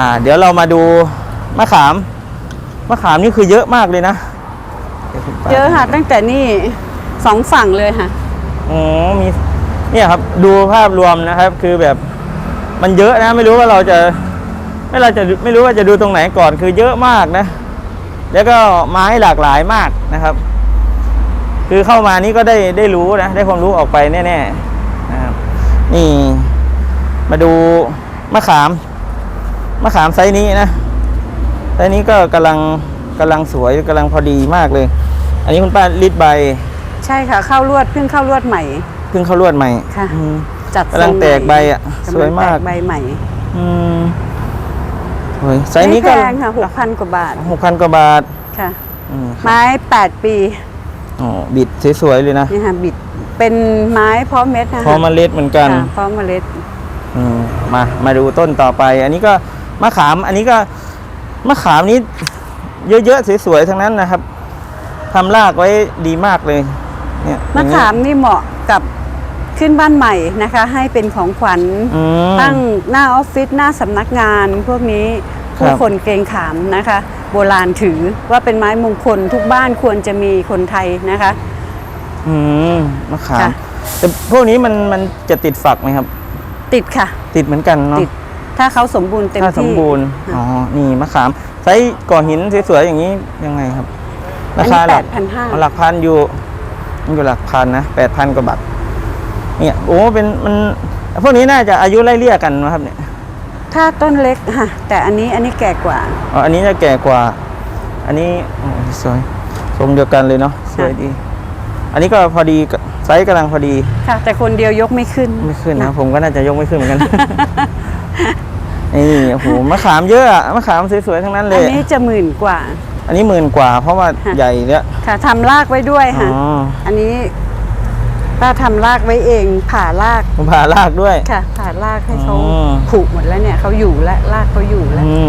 อ่าเดี๋ยวเรามาดูมะขาม มะขามนี่คือเยอะมากเลยนะดี๋วคุณป้าเยอะค่ะ ตั้งแต่นี่สองฝั่งเลยค่ะอ๋อมีเนี่ยครับดูภาพรวมนะครับ คือแบบมันเยอะนะ ไม่รู้ว่าเราจะ ไม่เราจะไม่รู้ว่าจะดูตรงไหนก่อนคือเยอะมากนะ แล้วก็ไม้หลากหลายมากนะครับ คือเข้ามานี่ก็ได้ได้รู้นะ ได้ความรู้ออกไปแน่ๆนะครับนี่ มาดูมะขาม มะขามไซส์นี้นะไซส์นี้ก็กำลังกำลังสวยกำลังพอดีมากเลย อันนี้คุณป้ารีดใบ ใช่ค่ะ เข้าลวดเพิ่งเข้าลวดใหม่เพิ่งเข้าลวดใหม่ค่ะอืมจัดกำลังทรแตกใบอะกำลังสวยมากแตใบใหม่ อืมโอ้ยไซส์นี้ไม่ก็แพงค่ะหกพันกว่าบาทหกพันกว่าบาทค่ะอืมไม้แปดปีอ๋อบิดสวยๆเลยนะนี่ค่ะบิดเป็นไม้เพาะเม็ดนะคะพอเมล็ดเหมือนกันค่ะเพาะเมล็ดอืมมามาดูต้นต่อไป อันนี้ก็ มะขามอันนี้ก็มะขามนี้เยอะๆสวยๆทั้งนั้นนะครับทำรากไว้ดีมากเลย เนี่ยมะขามนี่เหมาะกับขึ้นบ้านใหม่นะคะ ให้เป็นของขวัญอืมตั้งหน้าออฟฟิศหน้าสำนักงาน พวกนี้ครับผู้คนเกรงขามนะคะ โบราณถือว่าเป็นไม้มงคลทุกบ้านควรจะมีคนไทยนะคะ อืมมะขามค่ะแต่พวกนี้มันมันจะติดฝักไหมครับ ติดค่ะ ติดเหมือนกันเนาะติด ถ้าเขาสมบูรณ์เต็มถ้าสมที่บูรณ์ค่ะอ๋อนี่มะขามไซส์ก่อหินสวยๆอย่างนี้ยังไงครับราคาหลักอันนี้8,500หลักพันอยู่มันอยู่หลักพันนะแปดพันกว่าบาทเนี่ยโอ้เป็นมันพวกนี้น่าจะอายุไล่เลี่ยกันนะครับเนี่ย ถ้าต้นเล็กค่ะแต่อันนี้อันนี้แก่กว่าอ๋ออันนี้จะแก่กว่า อันนี้อ๋อสวยทรงเดียวกันเลยเนาะสวยดี อันนี้ก็พอดีกับไซส์กำลังพอดี ค่ะ แต่คนเดียวยกไม่ขึ้น ไม่ขึ้นนะ ผมก็น่าจะยกไม่ขึ้นเหมือนกัน นี่โอ้โหมะขามเยอะอะมะขามสวยๆทั้งนั้นเลอันย นี้จะหมื่นกว่า อันนี้หมื่นกว่า เพราะว่าค่ะ ใหญ่แล้วค่ะทำรากไว้ด้วยอ๋ค่ะ ออันนี้ป้าทำรากไว้เอง ผ่ารากผมผ่ารากด้วย ค่ะ ผ่ารากให้เขาอ๋อผูกหมดแล้วเนี่ยเขาอยู่แล้วรากเขาอยู่แล้ว อืม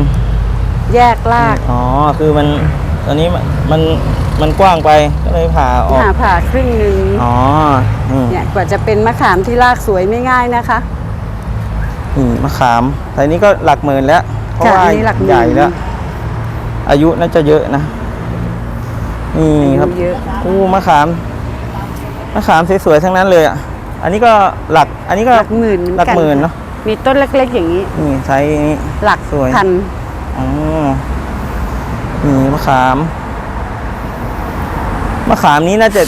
แยกรากอ๋อคือมันตอนนี้มันมันมันกว้างไปก็เลยผ่าออกหาผ่าครึ่งหนึ่งอ๋อนี่เนี่ยกว่าจะเป็นมะขามที่รากสวยไม่ง่ายนะคะ นี่มะขามแต่นี้ก็หลักหมื่นแล้วเพราะค่ะว่าอันนี้หลักหมื่น ใหญ่แล้ว อายุน่าจะเยอะนะนี่ครับอายุเยอะอู้มะขามมะขามสวยๆทั้งนั้นเลยอะ อันนี้ก็หลัก อันนี้ก็หลักหมื่นเอนหลักกัหมื่นเนาะมีต้นเล็กๆอย่างนี้ นี่ไซส์นี้ หลักสวย พันอ๋อนี่มะขาม มะขามนี้น่าจะ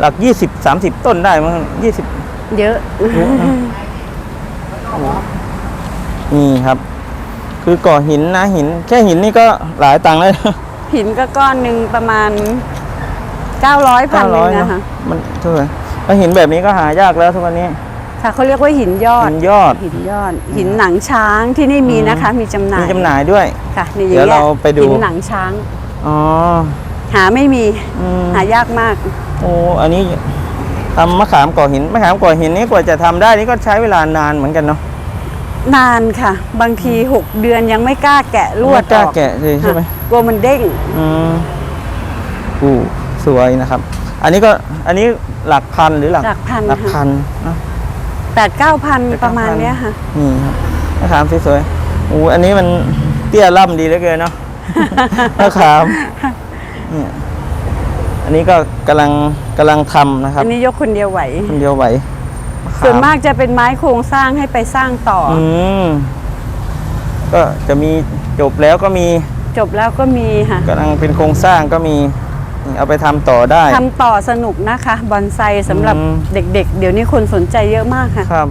หลักยี่สิบสามสิบต้นได้มั้งยี่สิบ เยอะนี่ ครับ คือก่อหินนะหิน แค่หินนี่ก็หลายตังค์เลยนะหินก็ก้อนหนึ่งประมาณ900พันหนึ่งเนาะนะคะมันเท่าไหร่แล้วหินแบบนี้ก็หายากแล้วทุกวันนี้ ค่ะเขาเรียกว่าหินยอด หินยอด หินยอด หินหนังช้างที่นี่มีนะคะ มีจำหน่าย มีจำหน่ายด้วย ค่ะนี่อย่างเดี๋ยวเงี้ยเราไปดูหินหนังช้าง อ๋อ หาไม่มีอืมหายากมาก โอ้ อันนี้ ทำมะขามก่อหินมะขามก่อหินนี่กว่าจะทำได้นี่ก็ใช้เวลานานเหมือนกันเนาะนานค่ะ บางที 6 เดือนยังไม่กล้าแกะลวดไม่กล้าออกแกะเลยใช่ไหมค่ะกลัวมันเด้งอืมอู้สวยนะครับ อันนี้ก็อันนี้หลักพันหรือหลักหลักพันหลักค่ะพันนะแปดเก้าพันประมาณเนี้ยค่ะนี่ครับมะขามสวยๆอู้อันนี้มันเตี้ยล่ำดีเหลือเกินเนาะมะขามเนี่ยอั นนี้ก็กำลังกำลังทำนะครับอันนี้ยกคนเดียวไหวคนเดียวไหวมะขส่วนมากจะเป็นไม้โครงสร้างให้ไปสร้างต่อออืมก็จะมีจบแล้วก็มี จบแล้วก็มีค่ะกำลังเป็นโครงสร้างก็มีนี่เอาไปทำต่อได้ทำต่อสนุกนะคะบอนไซสำหรับอืมเด็ก ๆ เดี๋ยวนี้คนสนใจเยอะมากค่ะครับ